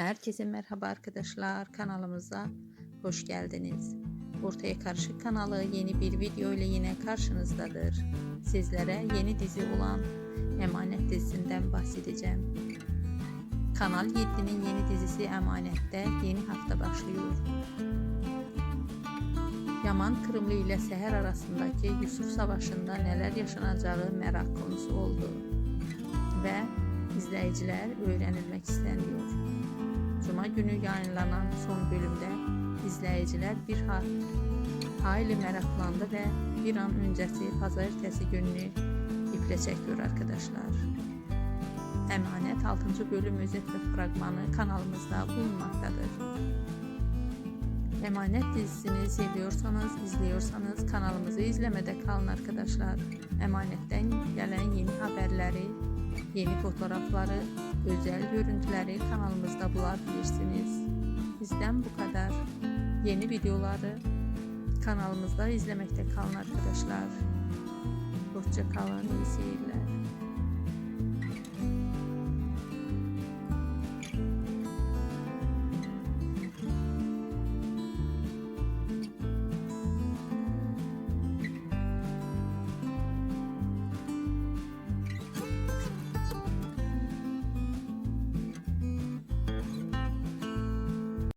Herkese merhaba arkadaşlar kanalımıza hoş geldiniz. Ortaya Karışık kanalı yeni bir video ile yine karşınızdadır. Sizlere yeni dizi olan Emanet dizisinden bahsedeceğim. Kanal 7'nin yeni dizisi Emanet'te yeni hafta başlıyor. Yaman Kırımlı ile Seher arasındaki Yusuf Savaşı'nda neler yaşanacağı merak konusu oldu. Ve izleyiciler öğrenilmek isteniyor. Cuma günü yayınlanan son bölümde izleyiciler bir ha hayli meraklandı ve bir an öncesi pazartesi gününü iple çekiyor arkadaşlar. Emanet 6. bölüm özet ve fragmanı kanalımızda bulunmaktadır. Emanet dizisini seviyorsanız, izliyorsanız kanalımızı izlemede kalın arkadaşlar. Emanetten gelen yeni fotoğrafları, özel görüntüleri kanalımızda bulabilirsiniz. Bizden bu kadar. Yeni videoları kanalımızda izlemekte kalın arkadaşlar. Hoşça kalın, iyi seyirler.